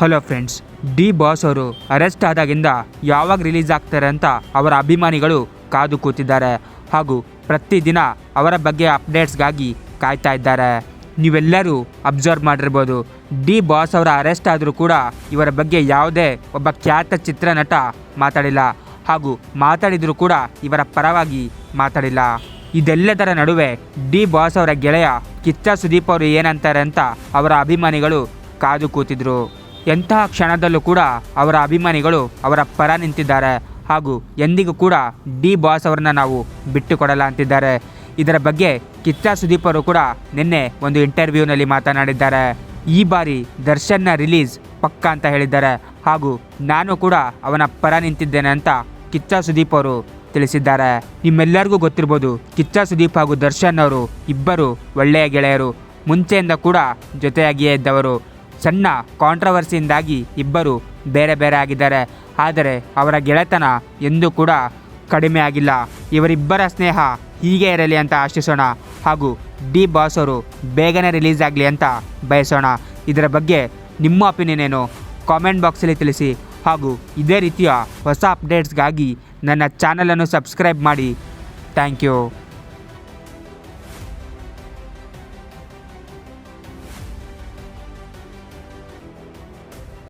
Hello friends, D boss ಅವರು arrest ಆದಾಗಿಂದ ಯಾವಾಗ ರಿಲೀಸ್ ಆಗ್ತಾರೆ ಅಂತ ಅವರ ಅಭಿಮಾನಿಗಳು ಕಾದು ಕೂತಿದ್ದಾರೆ ಹಾಗೂ ಪ್ರತಿದಿನ ಅವರ ಬಗ್ಗೆ ಅಪ್ಡೇಟ್ಸ್ಗಾಗಿ ಕಾಯ್ತಾ ಇದ್ದಾರೆ. ನೀವೆಲ್ಲರೂ ಅಬ್ಸರ್ವ್ ಮಾಡಿರ್ಬೋದು. ಡಿ ಬಾಸ್ ಅವರ ಅರೆಸ್ಟ್ ಆದರೂ ಕೂಡ ಇವರ ಬಗ್ಗೆ ಯಾವುದೇ ಒಬ್ಬ ಖ್ಯಾತ ಚಿತ್ರನಟ ಮಾತಾಡಿಲ್ಲ ಹಾಗೂ ಮಾತಾಡಿದರೂ ಕೂಡ ಇವರ ಪರವಾಗಿ ಮಾತಾಡಿಲ್ಲ. ಇದೆಲ್ಲದರ ನಡುವೆ ಡಿ ಬಾಸ್ ಅವರ ಗೆಳೆಯ ಕಿಚ್ಚ ಸುದೀಪ್ ಅವರು ಏನಂತಾರೆ ಅಂತ ಅವರ ಅಭಿಮಾನಿಗಳು ಕಾದು ಕೂತಿದ್ರು. ಎಂತಹ ಕ್ಷಣದಲ್ಲೂ ಕೂಡ ಅವರ ಅಭಿಮಾನಿಗಳು ಅವರ ಪರ ನಿಂತಿದ್ದಾರೆ. ಹಾಗೂ ಎಂದಿಗೂ ಕೂಡ ಡಿ ಬಾಸ್ ಅವರನ್ನು ನಾವು ಬಿಟ್ಟು ಕೊಡಲ್ಲ ಅಂತಿದ್ದಾರೆ. ಇದರ ಬಗ್ಗೆ ಕಿಚ್ಚ ಸುದೀಪ್ ಅವರು ಕೂಡ ನಿನ್ನೆ ಒಂದು ಇಂಟರ್ವ್ಯೂನಲ್ಲಿ ಮಾತನಾಡಿದ್ದಾರೆ. ಈ ಬಾರಿ ದರ್ಶನ್ನ ರಿಲೀಸ್ ಪಕ್ಕ ಅಂತ ಹೇಳಿದ್ದಾರೆ. ಹಾಗೂ ನಾನು ಕೂಡ ಅವನ ಪರ ನಿಂತಿದ್ದೇನೆ ಅಂತ ಕಿಚ್ಚ ಸುದೀಪ್ ಅವರು ತಿಳಿಸಿದ್ದಾರೆ. ನಿಮ್ಮೆಲ್ಲರಿಗೂ ಗೊತ್ತಿರ್ಬೋದು ಕಿಚ್ಚ ಸುದೀಪ್ ಹಾಗೂ ದರ್ಶನ್ ಅವರು ಇಬ್ಬರು ಒಳ್ಳೆಯ ಗೆಳೆಯರು. ಮುಂಚೆಯಿಂದ ಕೂಡ ಜೊತೆಯಾಗಿಯೇ ಇದ್ದವರು. ಸಣ್ಣ ಕಾಂಟ್ರವರ್ಸಿಯಿಂದಾಗಿ ಇಬ್ಬರು ಬೇರೆ ಬೇರೆ ಆಗಿದ್ದಾರೆ. ಆದರೆ ಅವರ ಗೆಳೆತನ ಎಂದೂ ಕೂಡ ಕಡಿಮೆ ಆಗಿಲ್ಲ. ಇವರಿಬ್ಬರ ಸ್ನೇಹ ಹೀಗೆ ಇರಲಿ ಅಂತ ಆಶಿಸೋಣ. ಹಾಗೂ ಡಿ ಬಾಸ್ ಅವರು ಬೇಗನೆ ರಿಲೀಸ್ ಆಗಲಿ ಅಂತ ಬಯಸೋಣ. ಇದರ ಬಗ್ಗೆ ನಿಮ್ಮ ಒಪಿನಿಯನ್ ಏನು? ಕಾಮೆಂಟ್ ಬಾಕ್ಸಲ್ಲಿ ತಿಳಿಸಿ. ಹಾಗೂ ಇದೇ ರೀತಿಯ ಹೊಸ ಅಪ್ಡೇಟ್ಸ್ಗಾಗಿ ನನ್ನ ಚಾನಲನ್ನು ಸಬ್ಸ್ಕ್ರೈಬ್ ಮಾಡಿ. Thank you.